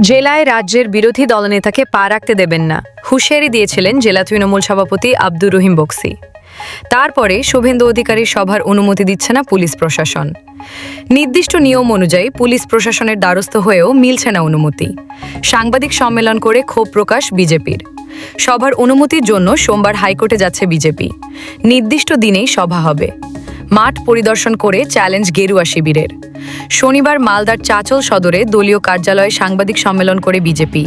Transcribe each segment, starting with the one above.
জেলায় রাজ্যের বিরোধী দলনেতাকে পা রাখতে দেবেন না। হুঁশিয়ারি দিয়েছিলেন জেলা তৃণমূল সভাপতি আব্দুর রহিম বক্সি। তারপরে শুভেন্দু অধিকারীর সভার অনুমতি দিচ্ছে না পুলিশ প্রশাসন। নির্দিষ্ট নিয়ম অনুযায়ী পুলিশ প্রশাসনের দ্বারস্থ হয়েও মিলছে না অনুমতি। সাংবাদিক সম্মেলন করে ক্ষোভ প্রকাশ বিজেপির। সভার অনুমতির জন্য সোমবার হাইকোর্টে যাচ্ছে বিজেপি। নির্দিষ্ট দিনেই সভা হবে। মাঠ পরিদর্শন করে চ্যালেঞ্জ গেরুয়া শিবিরের। শনিবার মালদার চাচল সদরে দলীয় কার্যালয়ে সাংবাদিক সম্মেলন করে বিজেপি।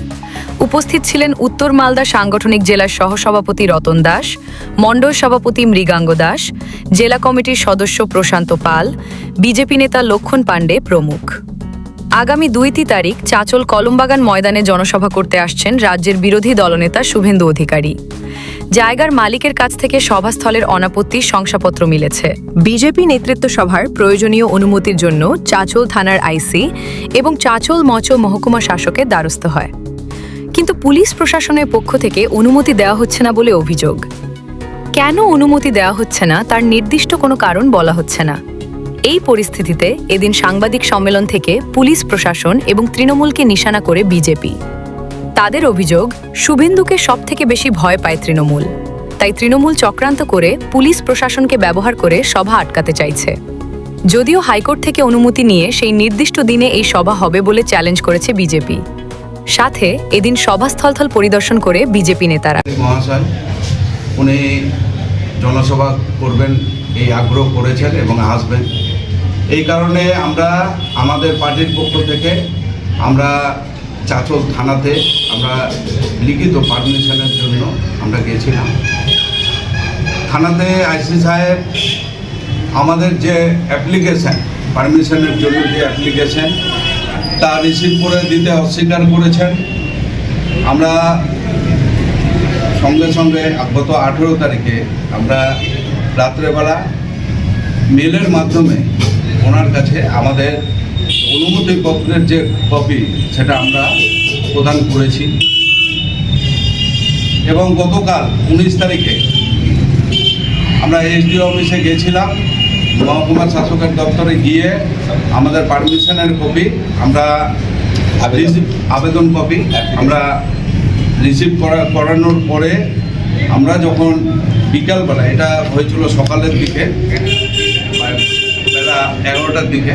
উপস্থিত ছিলেন উত্তর মালদা সাংগঠনিক জেলার সহসভাপতি রতন দাস, মণ্ডল সভাপতি মৃগাঙ্গ দাস, জেলা কমিটির সদস্য প্রশান্ত পাল, বিজেপি নেতা লক্ষণ পাণ্ডে প্রমুখ। আগামী দুইটি তারিখ চাচল কলমবাগান ময়দানে জনসভা করতে আসছেন রাজ্যের বিরোধী দলনেতা শুভেন্দু অধিকারী। জায়গার মালিকের কাছ থেকে সভাস্থলের অনাপত্তি শংসাপত্র মিলেছে। বিজেপি নেতৃত্ব সভার প্রয়োজনীয় অনুমতির জন্য চাচল থানার আইসি এবং চাচল মচ মহকুমা শাসকের দ্বারস্থ হয়। কিন্তু পুলিশ প্রশাসনের পক্ষ থেকে অনুমতি দেওয়া হচ্ছে না বলে অভিযোগ। কেন অনুমতি দেওয়া হচ্ছে না? তার নির্দিষ্ট কোনো কারণ বলা হচ্ছে না। এই পরিস্থিতিতে এদিন সাংবাদিক সম্মেলন থেকে পুলিশ প্রশাসন এবং তৃণমূলকে নিশানা করে বিজেপি। তাদের অভিযোগ, শুভেন্দুকে সবথেকে বেশি ভয় পায় তৃণমূল। তাই তৃণমূল চক্রান্ত করে পুলিশ প্রশাসনকে ব্যবহার করে সভা আটকাতে চাইছে। যদিও হাইকোর্ট থেকে অনুমতি নিয়ে সেই নির্দিষ্ট দিনে এই সভা হবে বলে চ্যালেঞ্জ করেছে বিজেপি। সাথে এদিন সভা স্থলথল পরিদর্শন করে বিজেপি নেতারা। উনি জনসভা করবেন এই আগ্রহ করেছেন এবং আসবেন। এই কারণে আমরা আমাদের পার্টির পক্ষ থেকে আমরা চাচল থানাতে আমরা লিখিত পারমিশনের জন্য আমরা গেছিলাম। থানাতে আইসি সাহেব আমাদের যে অ্যাপ্লিকেশান, পারমিশনের জন্য যে অ্যাপ্লিকেশান, তা রিসিভ করে দিতে অস্বীকার করেছেন। আমরা সঙ্গে সঙ্গে গত আঠেরো তারিখে আমরা রাত্রেবেলা মেলের মাধ্যমে ওনার কাছে আমাদের অনুমতিপত্রের যে কপি সেটা আমরা প্রদান করেছি। এবং গতকাল উনিশ তারিখে আমরা এসডিও অফিসে গেছিলাম মহকুমা শাসকের দপ্তরে গিয়ে আমাদের পারমিশনের কপি আমরা আবেদন? কপি আমরা রিসিভ করা করানোর পরে আমরা যখন বিকালবেলা এটা হয়েছিল সকালের দিকে বেলা এগারোটার দিকে।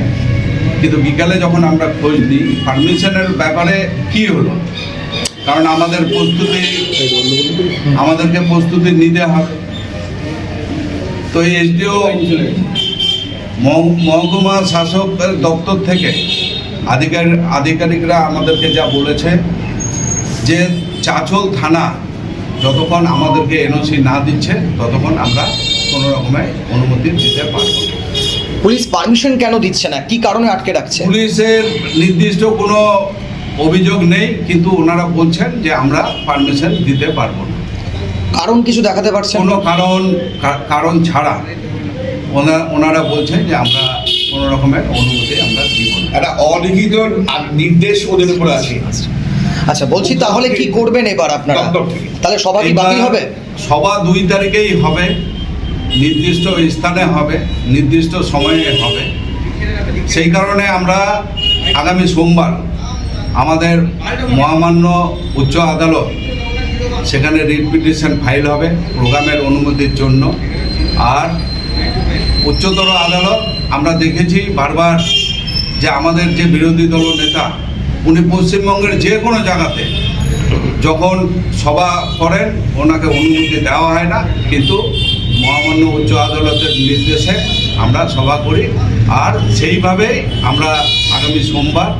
কিন্তু বিকালে যখন আমরা খোঁজ নিই পারমিশনের ব্যাপারে কি হলো? কারণ আমাদের প্রস্তুতি, আমাদেরকে প্রস্তুতি নিতে হবে। তো এসডিও মহকুমা শাসকের দপ্তর থেকে আধিকারিক আধিকারিকরা আমাদেরকে যা বলেছে, যে চাচল থানা যতক্ষণ আমাদেরকে এনওসি না দিচ্ছে, ততক্ষণ আমরা কোনো রকমের অনুমতি দিতে পারব না। পুলিশ পারমিশন কেন দিচ্ছে না? কি কারণে আটকে রাখছে? পুলিশের নির্দিষ্ট কোনো অভিযোগ নেই কিন্তু ওনারা বলছেন যে আমরা পারমিশন দিতে পারব না। কারণ কিছু দেখাতে পারছেন কোনো কারণ কারণ ছাড়া ওনা- ওনারা বলছেন যে আমরা কোনো রকমের অনুমতি আমরা দিব না। একটা অলিখিত নির্দেশ ওদের উপরে আছে। আচ্ছা বলছি তাহলে কি করবেন এবার আপনারা? তাহলে সভা কি বাতিল হবে? সভা দুই তারিখেই হবে। নির্দিষ্ট স্থানে হবে, নির্দিষ্ট সময়ে হবে। সেই কারণে আমরা আগামী সোমবার আমাদের মহামান্য উচ্চ আদালত সেখানে রিট পিটিশন ফাইল হবে প্রোগ্রামের অনুমতির জন্য। আর উচ্চতর আদালত, আমরা দেখেছি বারবার যে আমাদের যে বিরোধী দল নেতা, উনি পশ্চিমবঙ্গের যে কোনো জায়গাতে যখন সভা করেন, ওনাকে অনুমতি দেওয়া হয় না। কিন্তু মহামান্য উচ্চ আদালতের নির্দেশে আমরা সভা করি। আর সেইভাবেই আমরা আগামী সোমবার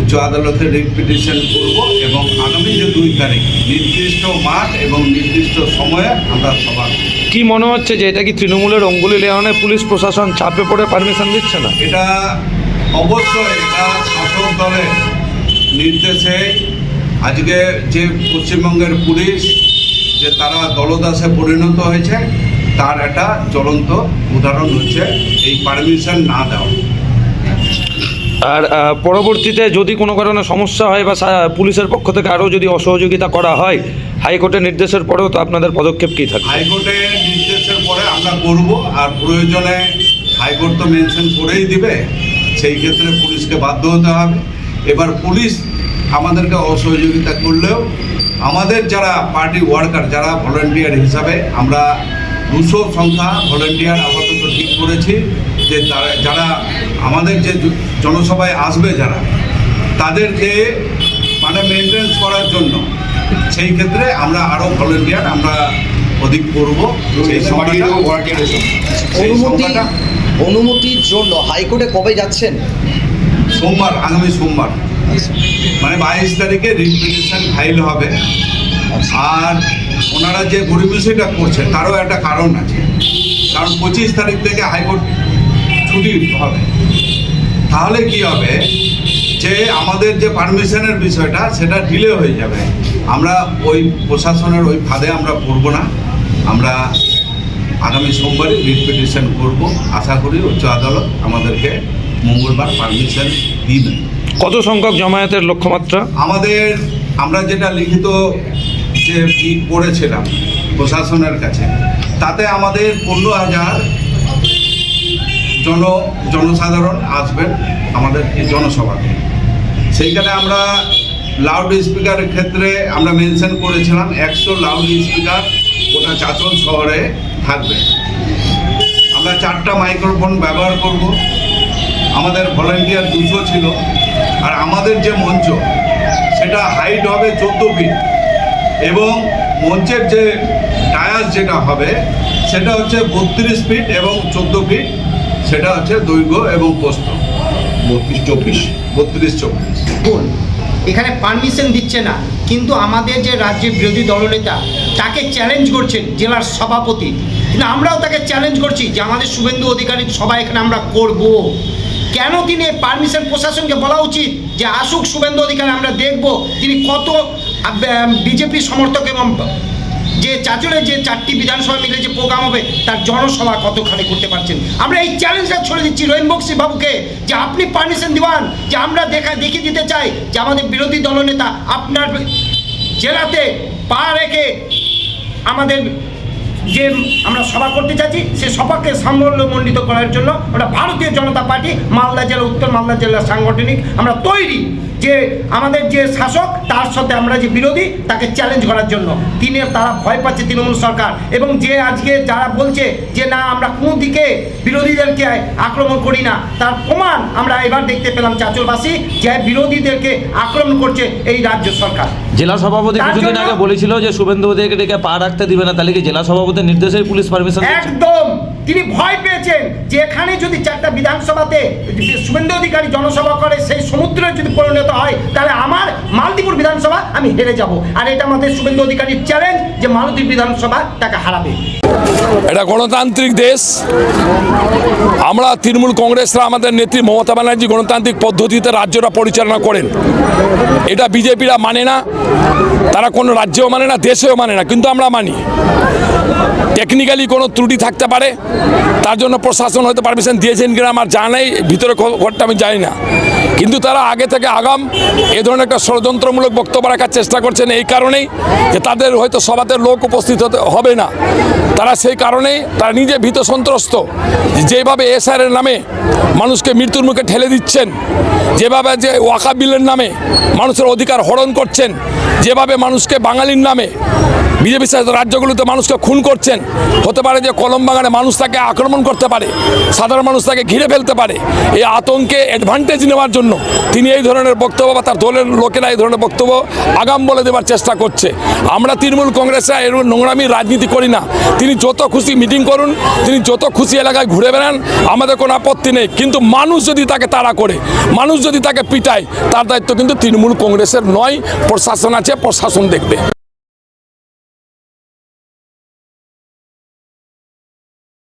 উচ্চ আদালতে রিট পিটিশন করব এবং আগামী যে দুই তারিখ নির্দিষ্ট মাঠ এবং নির্দিষ্ট সময়ে আমরা সভা কি মনে হচ্ছে যে এটা কি তৃণমূলের অঙ্গুলি লেওয়ানে পুলিশ প্রশাসন চাপে পড়ে পারমিশন দিচ্ছে না? এটা অবশ্যই এটা শাসক দলের নির্দেশে আজকে যে পশ্চিমবঙ্গের পুলিশ যে তারা দলদাসে পরিণত হয়েছে তার একটা জ্বলন্ত উদাহরণ হচ্ছে এই পারমিশন না দেওয়া। আর পরবর্তীতে যদি কোনো কারণে সমস্যা হয় বা পুলিশের পক্ষ থেকে আরও যদি অসহযোগিতা করা হয় হাইকোর্টের নির্দেশের পরেও তো আপনাদের পদক্ষেপ কী থাকবে? হাইকোর্টের নির্দেশের পরে আমরা করব আর প্রয়োজনে হাইকোর্ট তো মেনশন করেই দিবে সেই ক্ষেত্রে পুলিশকে বাধ্য হতে হবে। এবার পুলিশ আমাদেরকে অসহযোগিতা করলেও আমাদের যারা পার্টি ওয়ার্কার যারা ভলেন্টিয়ার হিসাবে আমরা দুশো সংখ্যা ভলেন্টিয়ার আপাতত ঠিক করেছি যে তারা যারা আমাদের যে জনসভায় আসবে যারা তাদেরকে মানে মেনটেন্স করার জন্য সেই ক্ষেত্রে আমরা আরও ভলেন্টিয়ার আমরা অধিক করব। সেই সময়টা অনুমতি অনুমতির জন্য হাইকোর্টে কবে যাচ্ছেন? সোমবার আগামী সোমবার। মানে বাইশ তারিখে রিপিটিশন ফাইল হবে। আর ওনারা যে পরিবেশটা করছে, তারও একটা কারণ আছে। কারণ পঁচিশ তারিখ থেকে হাইকোর্ট ছুটি হবে। তাহলে কি হবে? যে আমাদের যে পারমিশনের বিষয়টা, সেটা ডিলে হয়ে যাবে। আমরা ওই প্রশাসনের ওই ফাঁদে আমরা পড়ব না। আমরা আগামী সোমবারই রিট পিটিশন করব। আশা করি উচ্চ আদালত আমাদেরকে মঙ্গলবার পারমিশন দিবেন। কত সংখ্যক জমায়েতের লক্ষ্যমাত্রা? আমাদের, আমরা যেটা লিখিত যে ই করেছিলাম প্রশাসনের কাছে, তাতে আমাদের পনেরো হাজার জন, জনসাধারণ আসবেন আমাদের এই জনসভাতে সেইখানে আমরা লাউড স্পিকারের ক্ষেত্রে আমরা মেনশন করেছিলাম, একশো লাউড স্পিকার গোটা চাচল শহরে থাকবে। আমরা চারটা মাইক্রোফোন ব্যবহার করব। আমাদের ভলেন্টিয়ার দুশো ছিল। আর আমাদের যে মঞ্চ, সেটা হাইট হবে চোদ্দ ফিট এবং মঞ্চের যে টায়ার যেটা হবে, সেটা হচ্ছে বত্রিশ ফিট এবং চোদ্দ ফিট সেটা হচ্ছে দৈর্ঘ্য এবং প্রস্থ। বত্রিশ চব্বিশ বত্রিশ চব্বিশ। এখানে পারমিশন দিচ্ছে না, কিন্তু আমাদের যে রাজ্যের বিরোধী দলনেতা, তাকে চ্যালেঞ্জ করছেন জেলার সভাপতি। কিন্তু আমরাও তাকে চ্যালেঞ্জ করছি যে আমাদের শুভেন্দু অধিকারীর সবাই এখানে আমরা করব। কেন তিনি পারমিশন প্রশাসনকে বলা উচিত যে আসুক শুভেন্দু অধিকারী, আমরা দেখব তিনি কত বিজেপি সমর্থক এবং যে চাচলে যে চারটি বিধানসভা মিলে যে প্রোগ্রাম হবে, তার জনসভা কতখানি করতে পারছেন? আমরা এই চ্যালেঞ্জটা ছড়ে দিচ্ছি রহিম বক্সি বাবুকে, যে আপনি পারমিশন দিবান যে আমরা দেখা দেখিয়ে দিতে চাই যে আমাদের বিরোধী দলনেতা আপনার জেলাতে পা রেখে আমাদের যে আমরা সভা করতে চাচ্ছি সে সভাকে সামল্যমণ্ডিত করার জন্য আমরা ভারতীয় জনতা পার্টি, মালদা জেলা উত্তর, মালদা জেলা সাংগঠনিক, আমরা তৈরি যে আমাদের যে শাসক তার সাথে আমরা যে বিরোধী তাকে চ্যালেঞ্জ করার জন্য। তিনি তারা ভয় পাচ্ছে তৃণমূল সরকার। এবং যে আজকে যারা বলছে যে না আমরা কোনো দিকে বিরোধীদেরকে আক্রমণ করি না। তার প্রমাণ আমরা এবার দেখতে পেলাম চাচলবাসী যে বিরোধীদেরকে আক্রমণ করছে এই রাজ্য সরকার। জেলা সভাপতি কিছুদিন আগে বলেছিল যে শুভেন্দু অধিকারীকে পা রাখতে দিবে না। তাহলে কি জেলা সভাপতির নির্দেশে পুলিশ পারমিশন একদম! তিনি ভয় পেয়েছেন যে এখানে যদি চারটা বিধানসভাতে শুভেন্দু অধিকারী জনসভা করে, সেই সমুদ্রে যদি পরিণত হয়, তাহলে আমার মালদ্বীপুর বিধানসভা আমি হেরে যাব। আর এটা আমাদের শুভেন্দু অধিকারীর চ্যালেঞ্জ যে মালদ্বীপ বিধানসভা তাকে হারাবে। এটা গণতান্ত্রিক দেশ। আমরা তৃণমূল কংগ্রেসরা আমাদের নেত্রী মমতা ব্যানার্জি গণতান্ত্রিক পদ্ধতিতে রাজ্যটা পরিচালনা করেন। এটা বিজেপিরা মানে না, তারা কোনো রাজ্যেও মানে না, দেশেও মানে না, কিন্তু আমরা মানি। টেকনিক্যালি কোনো ত্রুটি থাকতে পারে, তার জন্য প্রশাসন হয়তো পারমিশন দিয়েছেন কিনা আমার জানা নেই, ভিতরে ঘরটা আমি জানি না। কিন্তু তারা আগে থেকে আগাম, এ ধরনের একটা ষড়যন্ত্রমূলক বক্তব্য রাখার চেষ্টা করছেন এই কারণেই যে তাদের হয়তো সভাতে লোক উপস্থিত হতে হবে না। তারা সেই কারণেই তারা নিজে ভীত সন্ত্রস্ত, যেভাবে এসআরের নামে মানুষকে মৃত্যুর মুখে ঠেলে দিচ্ছেন, যেভাবে যে ওয়াকা বিলের নামে মানুষের অধিকার হরণ করছেন, যেভাবে মানুষকে বাঙালির নামে বিজেপি শাসিত রাজ্যগুলোতে মানুষকে খুন করছেন। হতে পারে যে কলম বাগানে মানুষ তাকে আক্রমণ করতে পারে, সাধারণ মানুষ তাকে ঘিরে ফেলতে পারে। এই আতঙ্কে অ্যাডভান্টেজ নেওয়ার জন্য তিনি এই ধরনের বক্তব্য বা তার দলের লোকেরা এই ধরনের বক্তব্য আগাম বলে দেওয়ার চেষ্টা করছে। আমরা তৃণমূল কংগ্রেসে এর নোংরামি রাজনীতি করি না। তিনি যত খুশি মিটিং করুন, তিনি যত খুশি এলাকায় ঘুরে বেড়ান, আমাদের কোনো আপত্তি নেই। কিন্তু মানুষ যদি তাকে তাড়া করে, মানুষ যদি তাকে পিটায়, তার দায়িত্ব কিন্তু তৃণমূল কংগ্রেসের নয়, প্রশাসন আছে, প্রশাসন দেখবে।